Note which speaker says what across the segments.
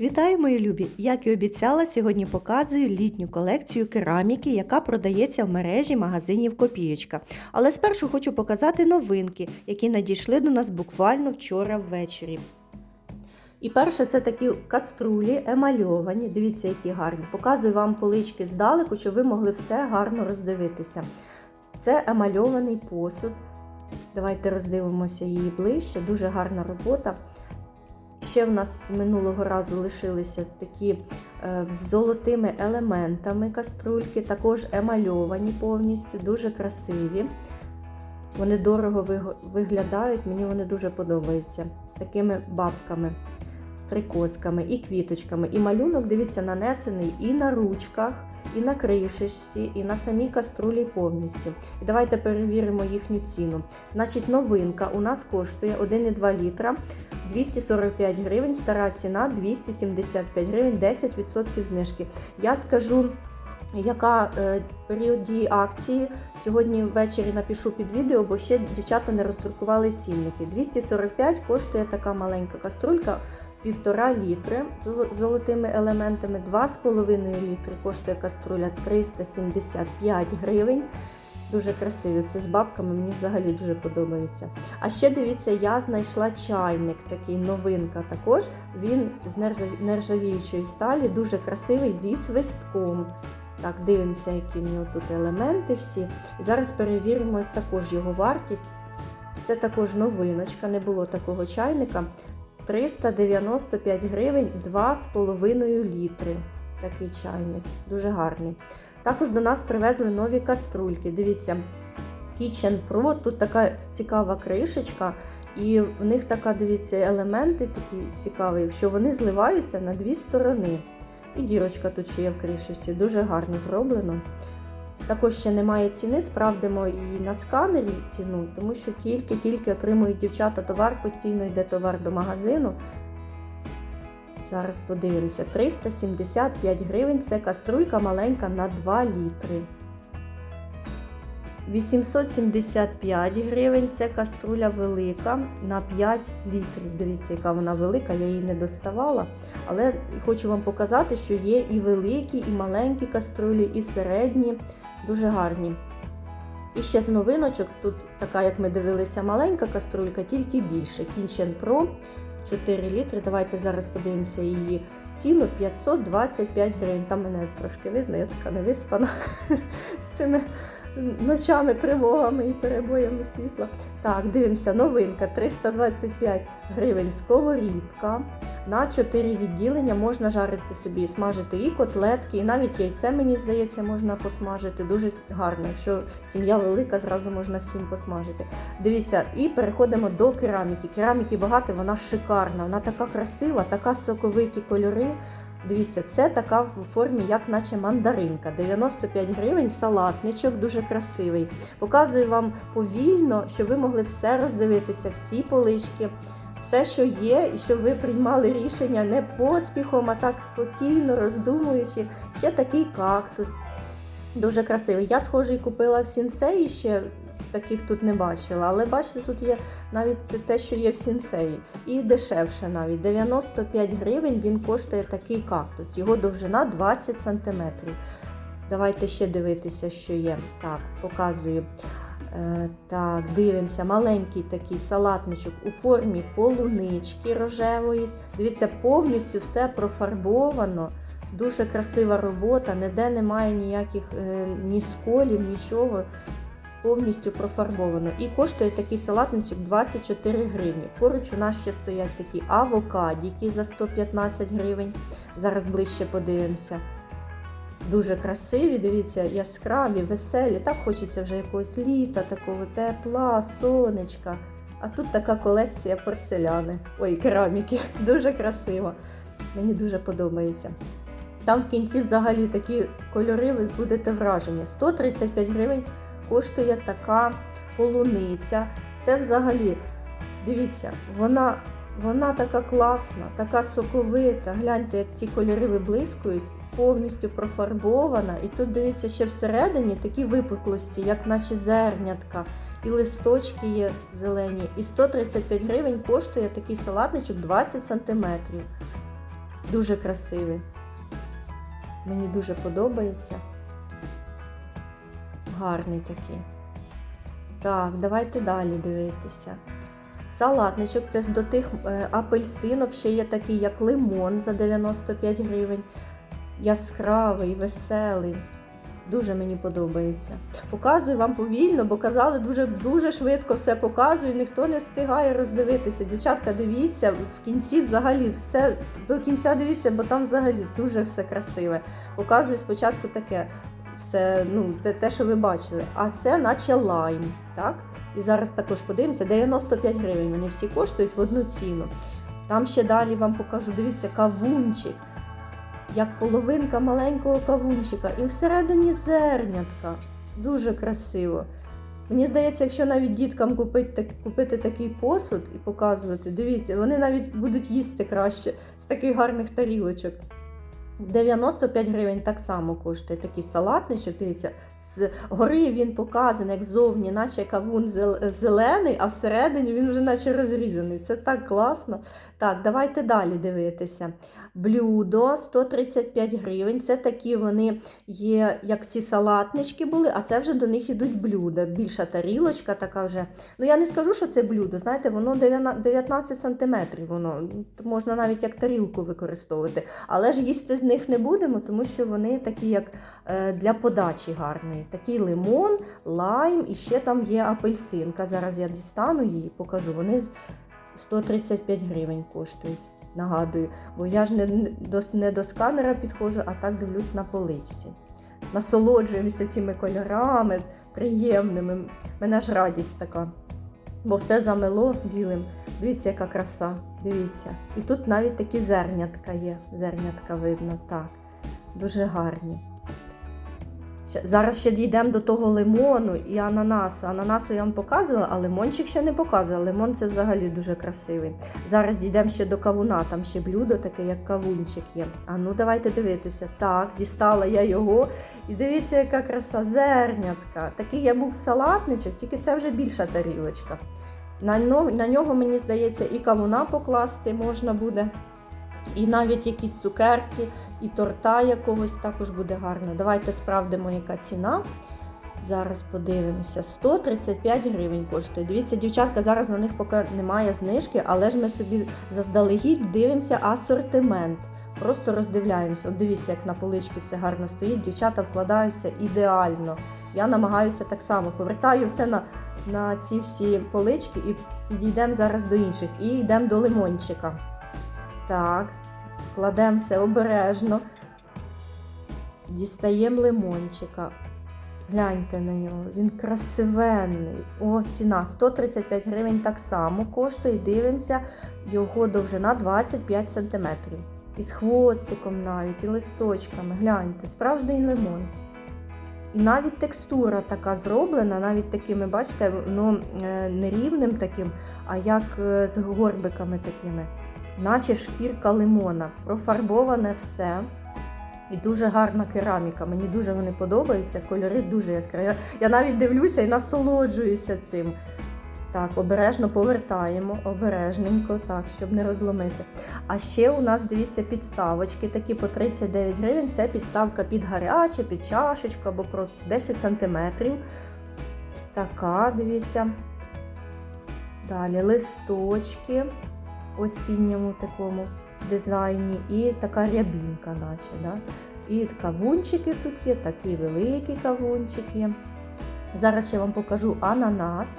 Speaker 1: Вітаю, мої любі! Як і обіцяла, сьогодні показую літню колекцію кераміки, яка продається в мережі магазинів Копієчка. Але спершу хочу показати новинки, які надійшли до нас буквально вчора ввечері. І перше це такі каструлі емальовані. Дивіться, які гарні. Показую вам полички здалеку, щоб ви могли все гарно роздивитися. Це емальований посуд. Давайте роздивимося її ближче. Дуже гарна робота. Ще в нас минулого разу лишилися такі е, з золотими елементами каструльки, також емальовані повністю, дуже красиві. Вони дорого виглядають, мені вони дуже подобаються. З такими бабками, стрикозками і квіточками. І малюнок, дивіться, нанесений і на ручках, і на кришечці, і на самій каструлі повністю. І давайте перевіримо їхню ціну. Значить, новинка у нас коштує 1,2 літра. 245 гривень, стара ціна 275 гривень, 10% знижки. Я скажу, яка е, період дії акції. Сьогодні ввечері напишу під відео, бо ще дівчата не роздрукували цінники. 245 коштує така маленька каструлька. Півтора літри з золотими елементами, 2,5 літри коштує каструля 375 гривень. Дуже красиві. Це з бабками, мені взагалі дуже подобається. А ще дивіться, я знайшла чайник, такий новинка також. Він з нержавіючої сталі, дуже красивий зі свистком. Так, дивимося, які в нього тут елементи всі. Зараз перевіримо також його вартість. Це також новиночка, не було такого чайника. 395 гривень 2,5 літри. Такий чайник, дуже гарний. Також до нас привезли нові каструльки. Дивіться, Kitchen Pro, тут така цікава кришечка, і в них така, дивіться, елементи такі цікаві, що вони зливаються на дві сторони. І дірочка тут ще є в кришечці, дуже гарно зроблено. Також ще немає ціни, справдимо і на сканері ціну, тому що тільки-тільки отримують дівчата товар, постійно йде товар до магазину. Зараз подивимося. 375 гривень це каструлька маленька на 2 літри. 875 гривень це каструля велика на 5 літрів. Дивіться, яка вона велика, я її не доставала. Але хочу вам показати, що є і великі, і маленькі каструлі, і середні, дуже гарні. І ще з новиночок, тут така, як ми дивилися, маленька каструлька, тільки більше. Kitchen Pro 4 літри. Давайте зараз подивимося її ціну 525 гривень. Там мене трошки видно, я така невиспана з цими ночами, тривогами і перебоями світла. Так, дивимося, новинка 325 гривень сковорідка. На 4 відділення можна жарити собі, смажити і котлетки, і навіть яйце, мені здається, можна посмажити. Дуже гарно. Якщо сім'я велика, зразу можна всім посмажити. Дивіться, і переходимо до кераміки. Кераміки багато, вона шикарна, вона така красива, така соковиті кольори. Дивіться, це така в формі, як наче мандаринка. 95 гривень, салатничок, дуже красивий. Показую вам повільно, щоб ви могли все роздивитися, всі полички, все, що є, і щоб ви приймали рішення не поспіхом, а так спокійно, роздумуючи. Ще такий кактус. Дуже красивий. Я схожий купила в сінсеї ще. Таких тут не бачила, але бачите, тут є навіть те, що є в сінсеї. І дешевше навіть. 95 гривень він коштує такий кактус. Його довжина 20 см. Давайте ще дивитися, що є. Так, показую. Е, так, дивимося, маленький такий салатничок у формі полунички рожевої. Дивіться, повністю все профарбовано. Дуже красива робота, ніде немає ніяких е, ні сколів, нічого. Повністю профарбовано. І коштує такий салатничок 24 гривні. Поруч у нас ще стоять такі авокадіки за 115 гривень. Зараз ближче подивимося. Дуже красиві, дивіться, яскраві, веселі. Так хочеться вже якогось літа, такого тепла, сонечка. А тут така колекція порцеляни. Ой, кераміки. Дуже красиво. Мені дуже подобається. Там в кінці взагалі такі кольори, ви будете вражені. 135 гривень коштує така полуниця. Це взагалі, дивіться, вона, вона така класна, така соковита. Гляньте, як ці кольори виблискують, повністю профарбована. І тут, дивіться, ще всередині такі випуклості, як наче зернятка. І листочки є зелені. І 135 гривень коштує такий салатничок 20 сантиметрів. Дуже красивий. Мені дуже подобається. Гарний такий. Так, давайте далі дивитися. Салатничок це ж до тих е, апельсинок, ще є такий, як лимон за 95 гривень. Яскравий, веселий. Дуже мені подобається. Показую вам повільно, бо казали, дуже, дуже швидко все показую, ніхто не встигає роздивитися. Дівчатка, дивіться, в кінці взагалі все до кінця дивіться, бо там взагалі дуже все красиве. Показую спочатку таке, все, ну, те, те, що ви бачили. А це наче лайм. так? І зараз також подивимося, 95 гривень. Вони всі коштують в одну ціну. Там ще далі вам покажу, дивіться, кавунчик як половинка маленького кавунчика, і всередині зернятка. Дуже красиво. Мені здається, якщо навіть діткам купити, так, купити такий посуд і показувати, дивіться, вони навіть будуть їсти краще з таких гарних тарілочок. 95 гривень так само коштує такий салатничок. Дивіться, з гори він показаний, як зовні, наче кавун зелений, а всередині він вже наче розрізаний. Це так класно. Так, давайте далі дивитися. Блюдо 135 гривень. Це такі вони є, як ці салатнички були, а це вже до них ідуть блюда. Більша тарілочка така вже. Ну я не скажу, що це блюдо. Знаєте, воно 19 сантиметрів. Воно можна навіть як тарілку використовувати. Але ж їсти з них не будемо, тому що вони такі, як е, для подачі гарної. Такий лимон, лайм і ще там є апельсинка. Зараз я дістану її, покажу. Вони 135 гривень коштують. Нагадую, бо я ж не до, не до сканера підходжу, а так дивлюсь на поличці. Насолоджуємося цими кольорами приємними. Мене ж радість така. Бо все замело білим. Дивіться, яка краса. Дивіться. І тут навіть такі зернятка є. Зернятка видно, так. Дуже гарні. Зараз ще дійдемо до того лимону і ананасу. Ананасу я вам показувала, а лимончик ще не показувала. Лимон це взагалі дуже красивий. Зараз дійдемо ще до кавуна, там ще блюдо таке, як кавунчик є. А ну давайте дивитися. Так, дістала я його. І дивіться, яка краса, зернятка. Такий я був салатничок, тільки це вже більша тарілочка. На на нього, мені здається, і кавуна покласти можна буде. І навіть якісь цукерки, і торта якогось також буде гарно. Давайте справдимо, яка ціна. Зараз подивимося. 135 гривень коштує. Дивіться, дівчатка, зараз на них поки немає знижки, але ж ми собі заздалегідь дивимося асортимент. Просто роздивляємося. От дивіться, як на поличці все гарно стоїть. Дівчата вкладаються ідеально. Я намагаюся так само. Повертаю все на, на ці всі полички і підійдемо зараз до інших. І йдемо до лимончика. Так, кладемо все обережно. Дістаємо лимончика. Гляньте на нього, він красивенний. О, ціна 135 гривень так само коштує. Дивимося, його довжина 25 см. І з хвостиком навіть, і листочками. Гляньте, справжній лимон. І навіть текстура така зроблена, навіть такими, бачите, воно е, не рівним таким, а як е, з горбиками такими наче шкірка лимона. Профарбоване все. І дуже гарна кераміка. Мені дуже вони подобаються. Кольори дуже яскраві. Я- навіть дивлюся і насолоджуюся цим. Так, обережно повертаємо, обережненько, так, щоб не розломити. А ще у нас, дивіться, підставочки такі по 39 гривень. Це підставка під гаряче, під чашечку або просто 10 сантиметрів. Така, дивіться. Далі листочки осінньому такому дизайні, і така рябінка, наче. Да? І кавунчики тут є, такий великий кавунчик є. Зараз я вам покажу ананас.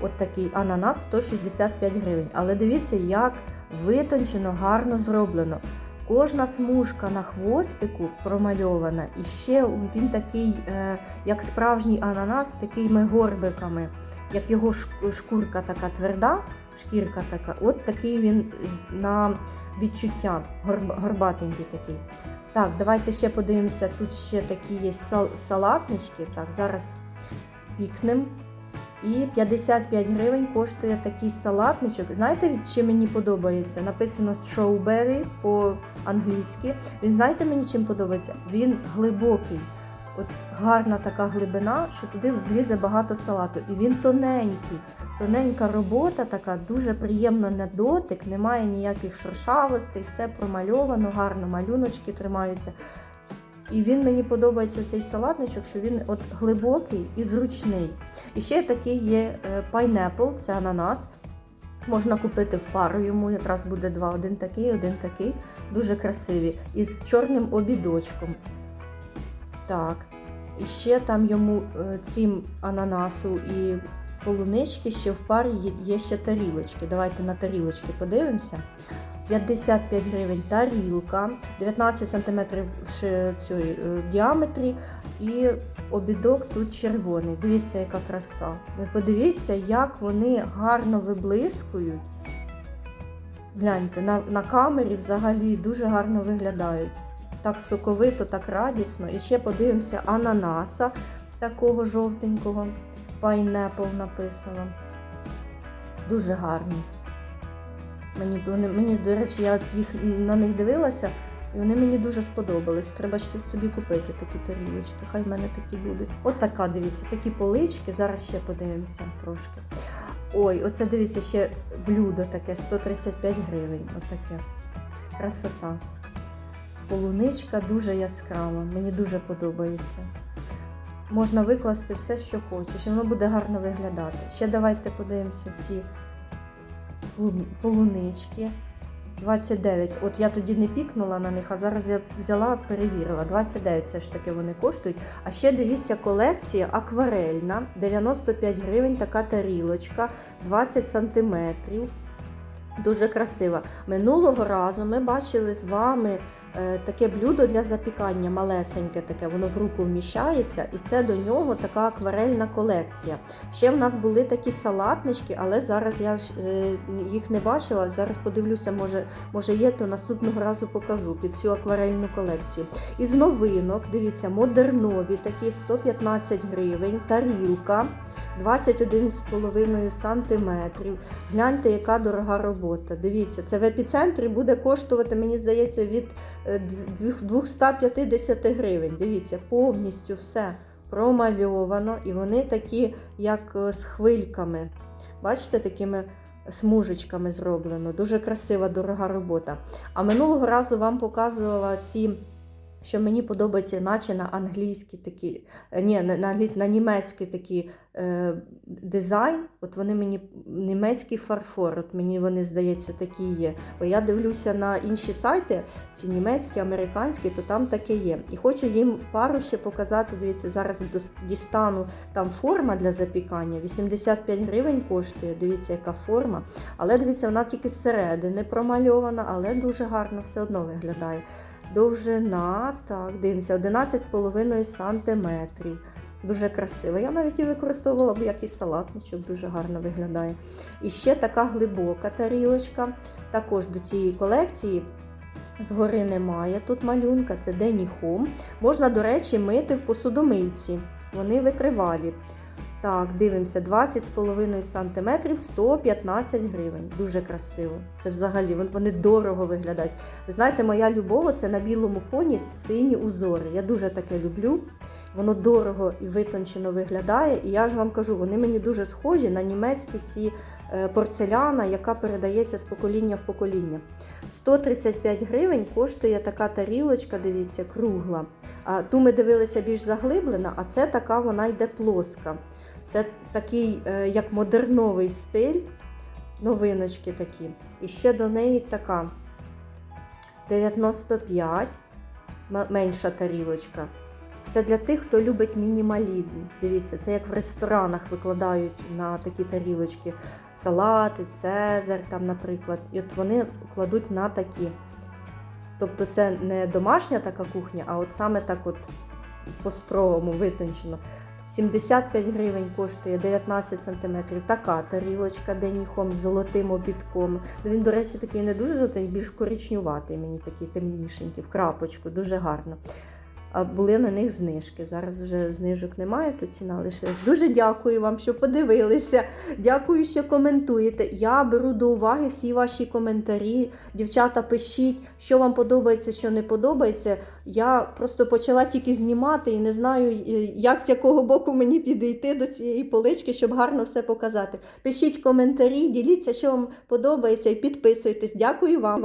Speaker 1: От такий ананас 165 гривень. Але дивіться, як витончено, гарно зроблено. Кожна смужка на хвостику промальована, і ще він такий, е, як справжній ананас, такими горбиками, як його шкурка така тверда, шкірка така, от такий він на відчуття, горб- горбатенький такий. Так, давайте ще подивимося. Тут ще такі є сал- салатнички. Так, зараз пікнем. І 55 гривень коштує такий салатничок. Знаєте, чим мені подобається? Написано strawberry по-англійськи. Він знаєте мені чим подобається? Він глибокий. От гарна така глибина, що туди влізе багато салату. І він тоненький, тоненька робота, така дуже приємна на дотик, немає ніяких шершавостей, все промальовано, гарно малюночки тримаються. І він мені подобається цей салатничок, що він от глибокий і зручний. І ще такий є pineapple, це ананас. Можна купити в пару йому, якраз буде два, один такий, один такий. Дуже красиві. І з чорним обідочком. Так. І ще там йому е, цим ананасу і полунички ще в парі є, ще тарілочки. Давайте на тарілочки подивимося. 55 гривень тарілка, 19 см в в діаметрі і обідок тут червоний. Дивіться, яка краса. Ви подивіться, як вони гарно виблискують. Гляньте, на, на камері взагалі дуже гарно виглядають. Так соковито, так радісно. І ще подивимося ананаса такого жовтенького. Pineapple написано. Дуже гарний. Мені, вони, мені, до речі, я їх на них дивилася, і вони мені дуже сподобались. Треба ще собі купити такі тарілочки. Хай в мене такі будуть. От така, дивіться, такі полички. Зараз ще подивимося трошки. Ой, оце дивіться, ще блюдо таке, 135 гривень. Отаке. Красота. Полуничка дуже яскрава, мені дуже подобається. Можна викласти все, що хочеш, і воно буде гарно виглядати. Ще давайте подивимося ці полунички. 29. От я тоді не пікнула на них, а зараз я взяла, перевірила. 29 все ж таки вони коштують. А ще дивіться, колекція акварельна, 95 гривень, така тарілочка, 20 сантиметрів. Дуже красива. Минулого разу ми бачили з вами таке блюдо для запікання, малесеньке таке, воно в руку вміщається, і це до нього така акварельна колекція. Ще в нас були такі салатнички, але зараз я е, їх не бачила. Зараз подивлюся, може, може є, то наступного разу покажу під цю акварельну колекцію. Із новинок, дивіться, модернові такі 115 гривень, тарілка. 21,5 сантиметрів. Гляньте, яка дорога робота. Дивіться, це в епіцентрі буде коштувати, мені здається, від е, 250 гривень. Дивіться, повністю все промальовано. І вони такі, як е, з хвильками. Бачите, такими смужечками зроблено. Дуже красива, дорога робота. А минулого разу вам показувала ці. Що мені подобається, наче на англійський такі, е, ні, на, на, на німецький такий е, дизайн. От вони мені німецький фарфор, от мені вони здається такі є. Бо я дивлюся на інші сайти, ці німецькі, американські, то там таке є. І хочу їм в пару ще показати. Дивіться, зараз дістану там форма для запікання. 85 гривень коштує. Дивіться, яка форма. Але дивіться, вона тільки зсередини промальована, але дуже гарно все одно виглядає. Довжина, так, дивимося, 11,5 сантиметрів. Дуже красиво. Я навіть її використовувала б якийсь салатничок, дуже гарно виглядає. І ще така глибока тарілочка. Також до цієї колекції згори немає тут малюнка, це Денні Хом. Можна, до речі, мити в посудомийці. Вони витривалі. Так, дивимося, 20,5 см, 115 гривень. Дуже красиво. Це взагалі вони дорого виглядають. Ви знаєте, моя любов це на білому фоні сині узори. Я дуже таке люблю. Воно дорого і витончено виглядає. І я ж вам кажу, вони мені дуже схожі на німецькі ці е, порцеляна, яка передається з покоління в покоління. 135 гривень коштує така тарілочка, дивіться, кругла. А ту ми дивилися більш заглиблена, а це така вона йде плоска. Це такий, е, як модерновий стиль, новиночки такі. І ще до неї така 95, м- менша тарілочка. Це для тих, хто любить мінімалізм. Дивіться, це як в ресторанах викладають на такі тарілочки салати, цезар, там, наприклад. І от вони кладуть на такі. Тобто це не домашня така кухня, а от саме так от по-строгому витончено. 75 гривень коштує 19 см. Така тарілочка деніхом з золотим обідком. Ну, Він, до речі, такий не дуже золотий, більш коричнюватий, мені такий темнішенький, в крапочку, дуже гарно. Були на них знижки. Зараз вже знижок немає, то ціна лишилась. Дуже дякую вам, що подивилися. Дякую, що коментуєте. Я беру до уваги всі ваші коментарі. Дівчата, пишіть, що вам подобається, що не подобається. Я просто почала тільки знімати і не знаю, як з якого боку мені підійти до цієї полички, щоб гарно все показати. Пишіть коментарі, діліться, що вам подобається, і підписуйтесь. Дякую вам.